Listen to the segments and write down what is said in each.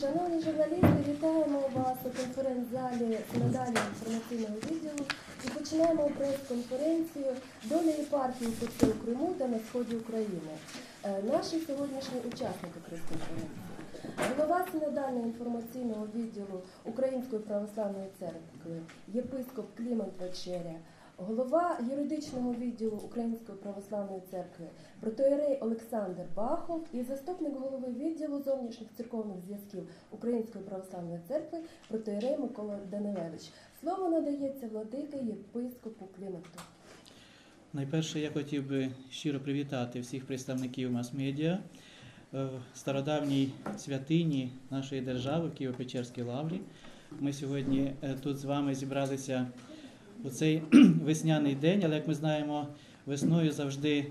Шановні журналісти, вітаємо вас у конференц-залі надалі інформаційного відділу і починаємо прес-конференцію доля Курси у Криму та на сході України. Е, Наші сьогоднішні учасники прес-конференції. Голова синодального інформаційного відділу Української православної церкви, єпископ Клімент Вечеря, голова юридичного відділу Української православної церкви, протоєрей Олександр Бахов і заступник голови відділу зовнішніх церковних зв'язків Української православної церкви, протоєрей Микола Данилевич. Слово надається владики єпископу Кліменту. Найперше я хотів би щиро привітати всіх представників мас-медіа е, в стародавній святині нашої держави в Києво-Печерській лаврі. Ми сьогодні е, тут з вами зібралися у цей весняний день, але як ми знаємо, весною завжди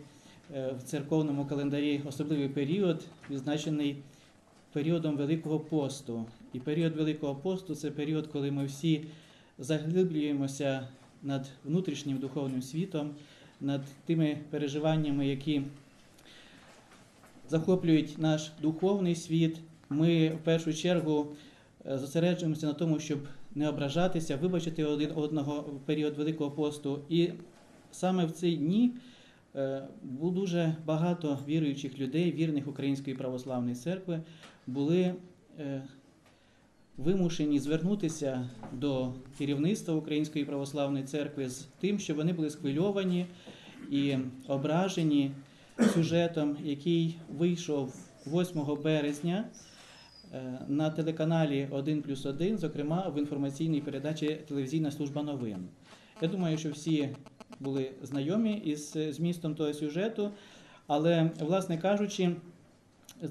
е, в церковному календарі особливий період, відзначений періодом Великого посту. І період Великого посту це період, коли ми всі заглиблюємося над внутрішнім духовним світом, над тими переживаннями, які захоплюють наш духовний світ. Ми в першу чергу е, зосереджуємося на тому, щоб не ображатися, вибачити один одного в період Великого посту. І саме в ці дні е, було дуже багато віруючих людей, вірних Української православної церкви, були е, вимушені звернутися до керівництва Української православної церкви з тим, що вони були схвильовані і ображені сюжетом, який вийшов 8 березня на телеканалі 1 плюс 1, зокрема в інформаційній передачі Телевізійна служба новин. Я думаю, що всі були знайомі із е, змістом того сюжету, але, власне кажучи,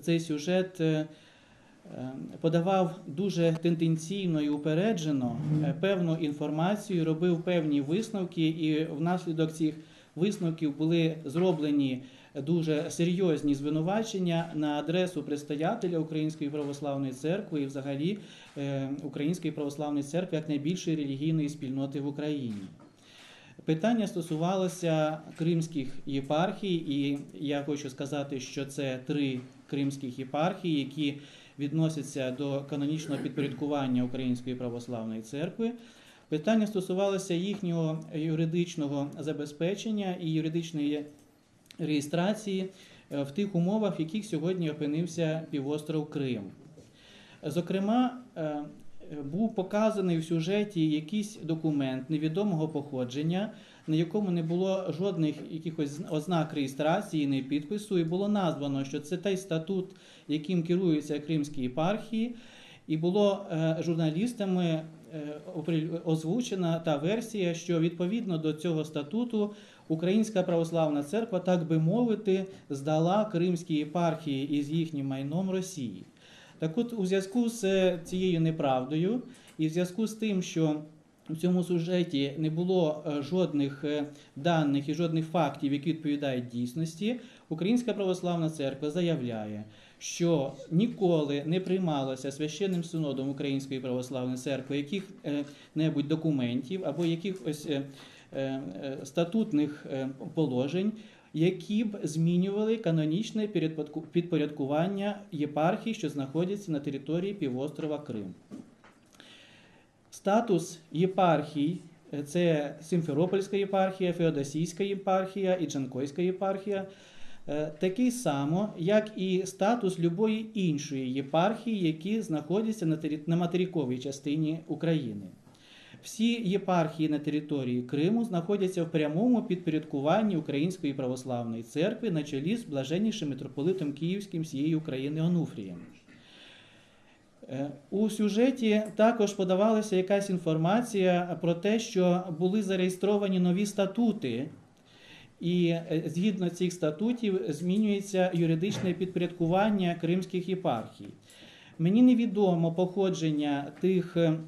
цей сюжет е, е, подавав дуже тенденційно і упереджено е, певну інформацію, робив певні висновки, і внаслідок цих висновків були зроблені дуже серйозні звинувачення на адресу предстоятеля Української православної церкви і взагалі е, Української православної церкви як найбільшої релігійної спільноти в Україні. Питання стосувалося кримських єпархій, і я хочу сказати, що це три кримських єпархії, які відносяться до канонічного підпорядкування Української православної церкви. Питання стосувалося їхнього юридичного забезпечення і юридичної реєстрації е, в тих умовах, в яких сьогодні опинився півостров Крим. Зокрема, е, був показаний в сюжеті якийсь документ невідомого походження, на якому не було жодних якихось ознак реєстрації, не підпису, і було названо, що це той статут, яким керуються кримські єпархії, і було е, журналістами озвучена та версія, що відповідно до цього статуту Українська православна церква, так би мовити, здала кримські єпархії із їхнім майном Росії. Так от, у зв'язку з е, цією неправдою, і в зв'язку з тим, що в цьому сюжеті не було е, жодних е, даних і жодних фактів, які відповідають дійсності, Українська православна церква заявляє, що ніколи не приймалося священним синодом Української православної церкви яких-небудь документів або якихось статутних е, положень, які б змінювали канонічне підпорядкування єпархій, що знаходяться на території півострова Крим. Статус єпархій е, це Сімферопольська єпархія, Феодосійська єпархія і Джанкойська єпархія. е, Такий само, як і статус любої іншої єпархії, які знаходяться на материковій частині України. Всі єпархії на території Криму знаходяться в прямому підпорядкуванні Української православної церкви на чолі з блаженнішим митрополитом Київським всієї України Онуфрієм. Е, У сюжеті також подавалася якась інформація про те, що були зареєстровані нові статути, і е, згідно цих статутів змінюється юридичне підпорядкування кримських єпархій. Мені невідомо походження тих е,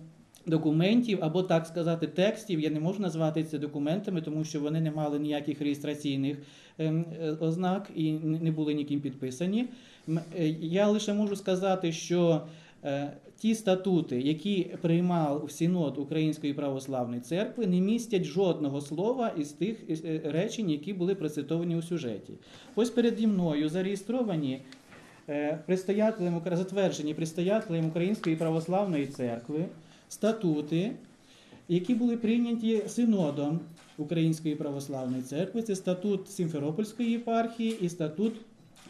документів або, так сказати, текстів. Я не можу назвати це документами, тому що вони не мали ніяких реєстраційних ем, е, ознак і не були ніким підписані. Е, Я лише можу сказати, що е, ті статути, які приймав Синод Української православної церкви, не містять жодного слова із тих речень, які були процитовані у сюжеті. Ось переді мною зареєстровані затверджені предстоятелем Української православної церкви статути, які були прийняті синодом Української православної церкви. Це статут Сімферопольської єпархії і статут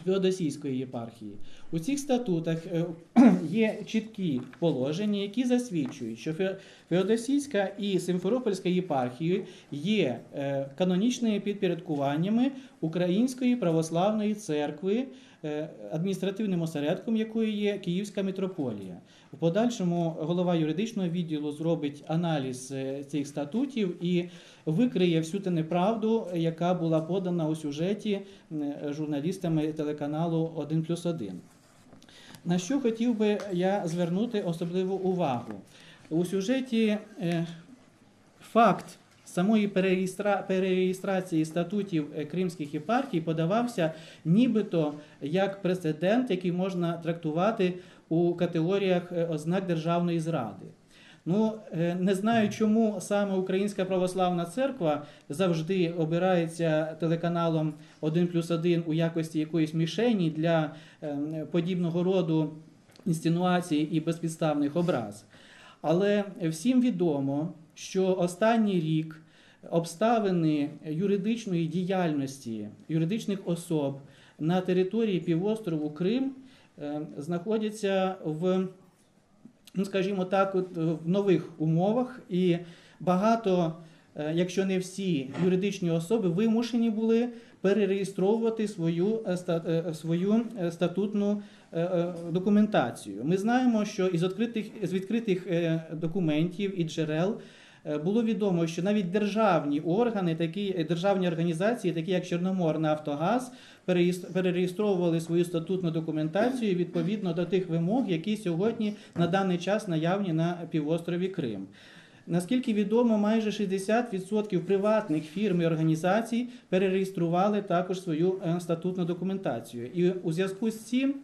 Феодосійської єпархії. У цих статутах е, є чіткі положення, які засвідчують, що Феодосійська і Симферопольська єпархії є е, канонічними підпорядкуваннями Української православної церкви, адміністративним осередком якої є Київська митрополія. У подальшому голова юридичного відділу зробить аналіз е, цих статутів і викриє всю ту неправду, яка була подана у сюжеті е, журналістами телеканалу 1 плюс 1. На що хотів би я звернути особливу увагу? У сюжеті е, факт самої перереєстра... перереєстрації статутів е, кримських єпархій подавався нібито як прецедент, який можна трактувати у категоріях е, ознак державної зради. Ну, е, не знаю, чому саме Українська православна церква завжди обирається телеканалом 1 плюс 1 у якості якоїсь мішені для е, подібного роду інсценуацій і безпідставних образ. Але всім відомо, що останній рік обставини юридичної діяльності юридичних особ на території півострову Крим е, знаходяться в, ну скажімо так, от, е, в нових умовах, і багато, е, якщо не всі юридичні особи, вимушені були перереєстровувати свою, свою статутну документацію. Ми знаємо, що із відкритих, з відкритих документів і джерел було відомо, що навіть державні органи, такі е, державні організації, такі як Чорноморнафтогаз, перереєстровували свою статутну документацію відповідно до тих вимог, які сьогодні на даний час наявні на півострові Крим. Наскільки відомо, майже 60% приватних фірм і організацій перереєстрували також свою е, статутну документацію. І у зв'язку з цим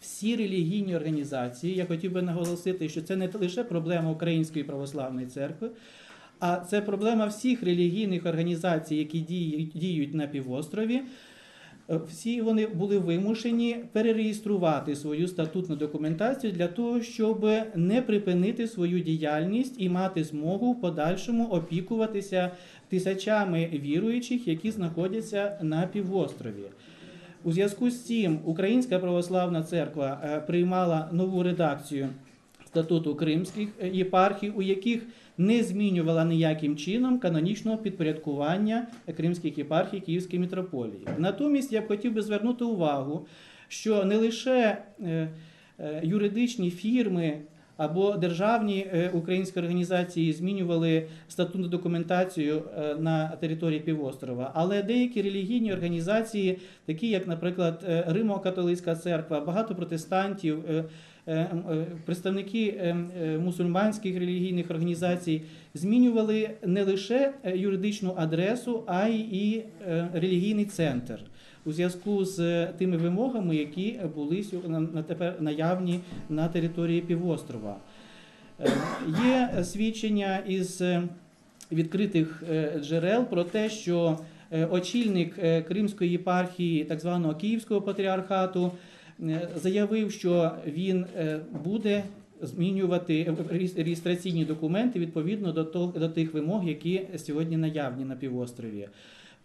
всі релігійні організації, я хотів би наголосити, що це не лише проблема Української православної церкви, а це проблема всіх релігійних організацій, які діють, на півострові. Е, Всі вони були вимушені перереєструвати свою статутну документацію для того, щоб не припинити свою діяльність і мати змогу в подальшому опікуватися тисячами віруючих, які знаходяться на півострові. У зв'язку з цим Українська православна церква е, приймала нову редакцію статуту кримських е, єпархій, у яких не змінювала ніяким чином канонічного підпорядкування кримських єпархій Київської митрополії. Натомість я б хотів би звернути увагу, що не лише е, е, юридичні фірми або державні е, українські організації змінювали статутну документацію на території півострова, але деякі релігійні організації, такі як, наприклад, Римо-католицька церква, багато протестантів. Е, е, Представники е, мусульманських релігійних організацій змінювали не лише юридичну адресу, а й релігійний центр у зв'язку з тими вимогами, які були на- тепер наявні на території півострова. Є свідчення із відкритих джерел про те, що очільник Кримської єпархії, так званого Київського патріархату, заявив, що він е, буде змінювати реєстраційні документи відповідно до тих вимог, які сьогодні наявні на півострові.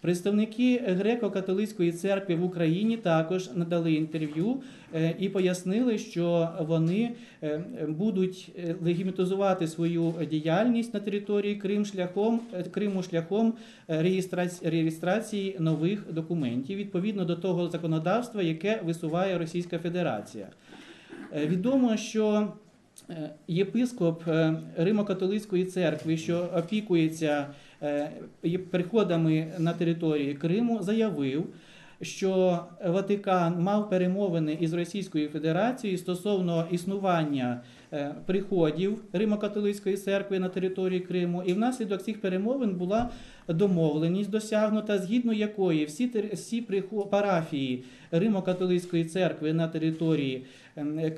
Представники греко-католицької церкви в Україні також надали інтерв'ю е, і пояснили, що вони е, будуть е, легімітизувати свою діяльність на території Крим шляхом Криму шляхом реєстрації нових документів відповідно до того законодавства, яке висуває Російська Федерація. Відомо, що єпископ Римо-католицької церкви, що опікується приходами на території Криму, заявив, що Ватикан мав перемовини із Російською Федерацією стосовно існування е, приходів Римо-католицької церкви на території Криму, і внаслідок цих перемовин була домовленість досягнута, згідно якої всі, всі парафії Римо-католицької церкви на території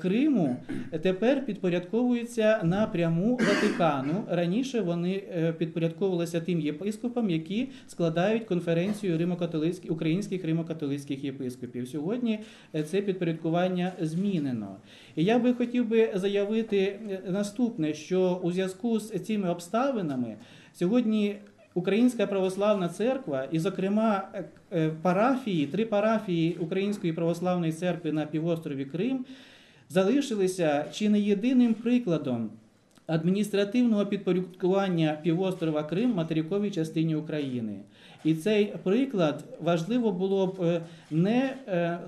Криму тепер підпорядковуються напряму Ватикану. Раніше вони е, підпорядковувалися тим єпископам, які складають конференцію римокатолицьких українських римокатолицьких єпископів. Сьогодні е, це підпорядкування змінено. І я би хотів би заявити е, наступне: що у зв'язку з цими обставинами сьогодні. Українська православна церква, і, зокрема, е, е, парафії, три парафії Української православної церкви на півострові Крим залишилися чи не єдиним прикладом адміністративного підпорядкування півострова Крим материковій частині України. І цей приклад важливо було б е, не е,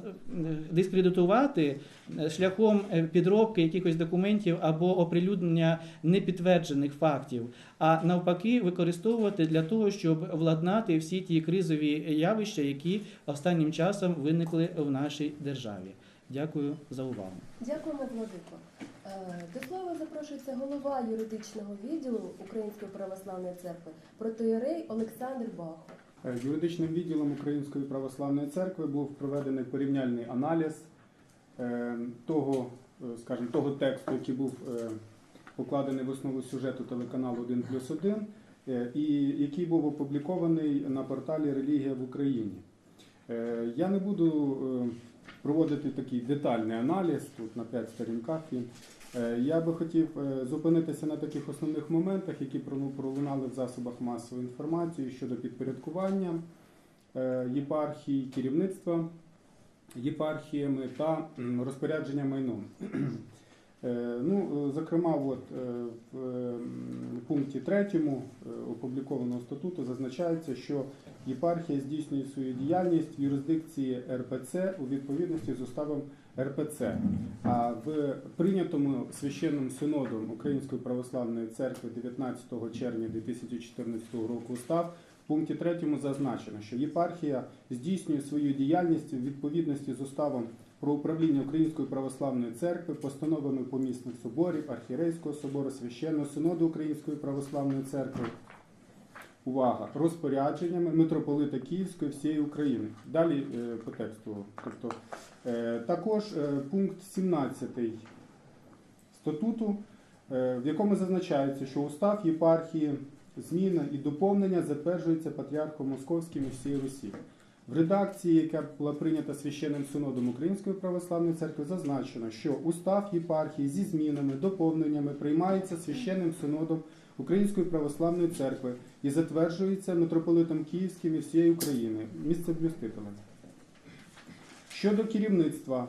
дискредитувати е, шляхом підробки якихось документів або оприлюднення непідтверджених фактів, а навпаки використовувати для того, щоб владнати всі ті кризові явища, які останнім часом виникли в нашій державі. Дякую за увагу. Дякуємо, Владико. До слова запрошується голова юридичного відділу Української православної церкви протоєрей Олександр Бахо. Е, Юридичним відділом Української православної церкви був проведений порівняльний аналіз е, того, е, скажімо, того тексту, який був покладений в основу сюжету телеканалу 1 плюс 1, е, і який був опублікований на порталі Релігія в Україні. Я не буду проводити такий детальний аналіз, тут на 5 сторінках. Е, Я би хотів е, зупинитися на таких основних моментах, які пролунали в засобах масової інформації щодо підпорядкування е, єпархії, керівництва єпархіями та розпорядження майном. Ну, зокрема, от, в пункті 3 опублікованого статуту зазначається, що єпархія здійснює свою діяльність в юрисдикції РПЦ у відповідності з уставом РПЦ. А в прийнятому священним синодом Української православної церкви 19 червня 2014 року устав в пункті 3 зазначено, що єпархія здійснює свою діяльність у відповідності з уставом про управління Української православної церкви, постановами помісних соборів, архірейського собору, священного синоду Української православної церкви. Увага! Розпорядженнями митрополита Київської всієї України. Далі е, по тексту. Тобто, е, також е, пункт 17 статуту, в якому зазначається, що устав єпархії, зміна і доповнення затверджується патріархом Московським і всієї Русі. В редакції, яка була прийнята священним синодом Української православної церкви, зазначено, що устав єпархії зі змінами, доповненнями приймається священним синодом Української православної церкви і затверджується митрополитом Київським і всієї України, Місце місцевлюстителем. Щодо керівництва,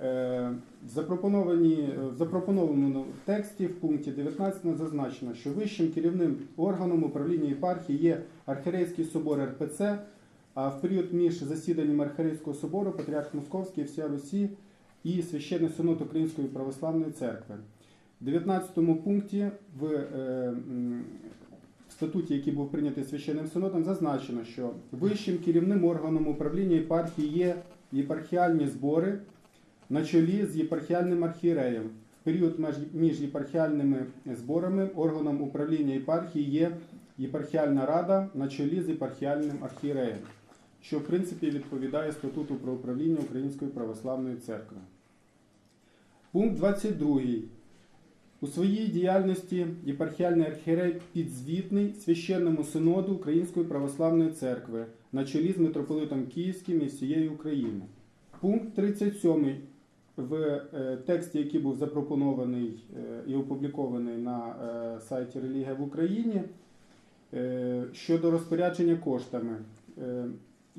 е, в запропонованому тексті в пункті 19 зазначено, що вищим керівним органом управління єпархії є Архірейський собор РПЦ, а в період між засіданням Архірейського собору Патріарх Московський вся Русі і Священний Синод Української православної церкви. В 19 пункті в е, статуті, який був прийнятий священним синодом, зазначено, що вищим керівним органом управління єпархії є єпархіальні збори на чолі з єпархіальним архієреєм. В період між єпархіальними зборами органом управління єпархії є єпархіальна рада на чолі з єпархіальним архієреєм, що в принципі відповідає статуту про управління Української православної церкви. Пункт 22. У своїй діяльності єпархіальний архієрей підзвітний священному синоду Української православної церкви на чолі з митрополитом Київським і всієї України. Пункт 37 в е, тексті, який був запропонований е, і опублікований на е, сайті Релігія в Україні щодо розпорядження коштами.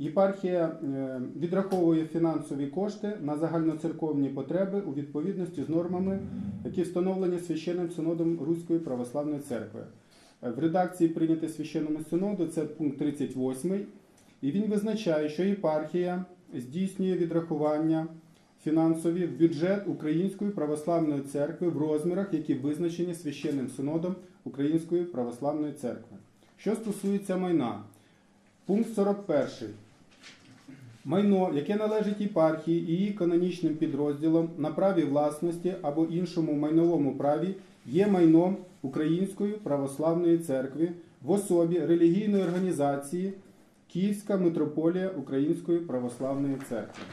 Єпархія е, відраховує фінансові кошти на загальноцерковні потреби у відповідності з нормами, які встановлені священним синодом Руської православної церкви. Е, В редакції прийнятий священному синоду це пункт 38, і він визначає, що єпархія здійснює відрахування фінансові в бюджет Української православної церкви в розмірах, які визначені священним синодом Української православної церкви. Що стосується майна, пункт 41. Майно, яке належить єпархії і її канонічним підрозділам на праві власності або іншому майновому праві, є майном Української православної церкви в особі релігійної організації Київська митрополія Української православної церкви.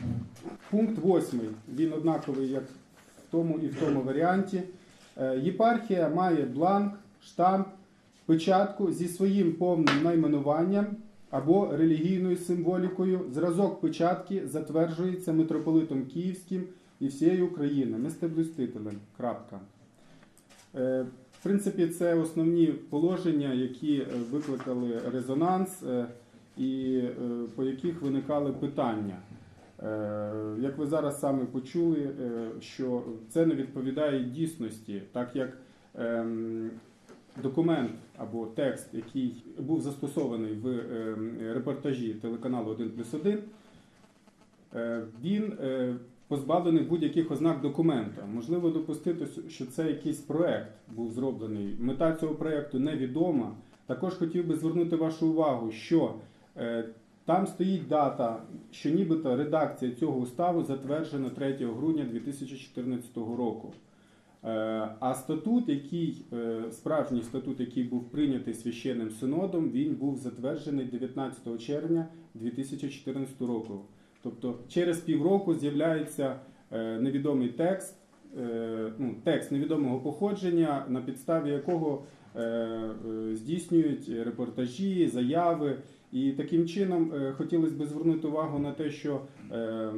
Пункт 8. Він однаковий, як в тому і в тому варіанті. Е, Єпархія має бланк, штамп, печатку зі своїм повним найменуванням або релігійною символікою. Зразок печатки затверджується митрополитом Київським і всієї України, мистеблюстителем. Крапка. Е, В принципі, це основні положення, які е, викликали резонанс е, і по яких виникали питання. Як ви зараз саме почули, що це не відповідає дійсності, так як ем, документ або текст, який був застосований в ем, репортажі телеканалу 1 плюс 1, е, він е, позбавлений будь-яких ознак документа. Можливо допустити, що це якийсь проект був зроблений. Мета цього проекту невідома. Також хотів би звернути вашу увагу, що е, там стоїть дата, що нібито редакція цього уставу затверджена 3 грудня 2014 року. Е, А статут, який е, справжній статут, який був прийнятий священним синодом, він був затверджений 19 червня 2014 року. Тобто через півроку з'являється е, невідомий текст, ну, текст невідомого походження, на підставі якого здійснюють репортажі, заяви. І таким чином е, хотілося б звернути увагу на те, що е,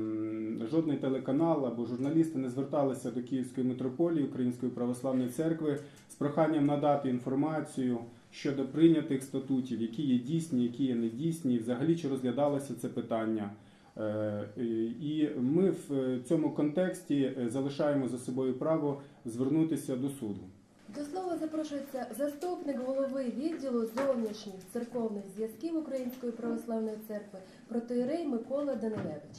жодний телеканал або журналісти не зверталися до Київської митрополії Української православної церкви з проханням надати інформацію щодо прийнятих статутів, які є дійсні, які є недійсні, і взагалі чи розглядалося це питання. Е, І ми в е, цьому контексті залишаємо за собою право звернутися до суду. До слова запрошується заступник голови відділу зовнішніх церковних зв'язків Української православної церкви протоїрей Микола Данилевич.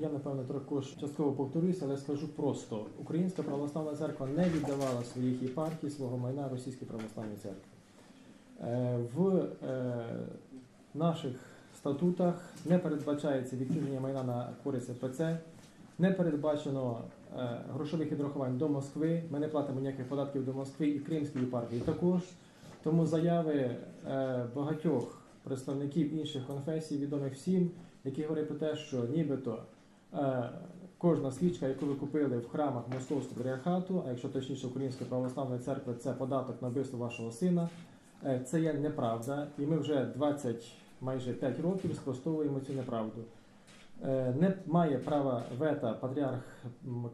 Я напевно також частково повторюся, але скажу просто: Українська православна церква не віддавала своїх єпархій свого майна Російській православній церкві. Е, В е, наших статутах не передбачається відчуження майна на користь ПЦ, не передбачено грошових відрахувань до Москви. Ми не платимо ніяких податків до Москви і Кримській єпархії також. Тому заяви е, багатьох представників інших конфесій, відомих всім, які говорять про те, що нібито е, кожна свічка, яку ви купили в храмах Московського патріархату, а якщо точніше Української православної церкви, це податок на вбивство вашого сина. Е, Це є неправда, і ми вже 20, майже 5 років спростовуємо цю неправду. Е, Не має права вета патріарх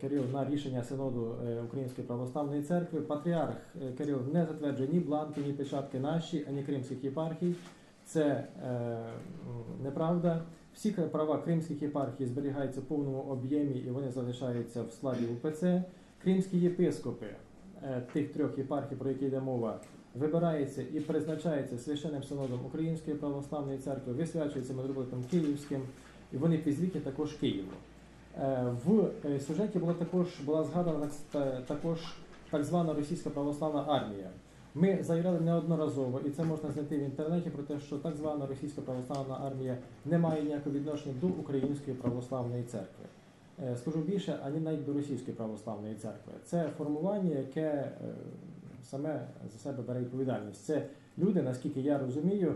Кирил на рішення синоду е, Української православної церкви. Патріарх е, Кирил не затверджує ні бланки, ні печатки наші, ані кримських єпархій. Це е, неправда. Всі права кримських єпархій зберігаються в повному об'ємі і вони залишаються в складі УПЦ. Кримські єпископи е, тих трьох єпархій, про які йде мова, вибирається і призначається священним синодом Української православної церкви, висвячується митрополитом Київським, і вони підзвітні також Києву. Е, В е, сюжеті була також була згадана так- також так звана російська православна армія. Ми заявляли неодноразово, і це можна знайти в інтернеті про те, що так звана російська православна армія не має ніякого відношення до Української православної церкви. Е, Скажу більше, ані навіть до Російської православної церкви. Це формування, яке е, саме за себе бере відповідальність. Це люди, наскільки я розумію,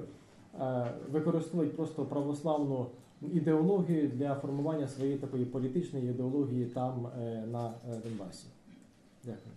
е, використовують просто православну ідеологію для формування своєї такої політичної ідеології там е, на е, Донбасі. Дякую.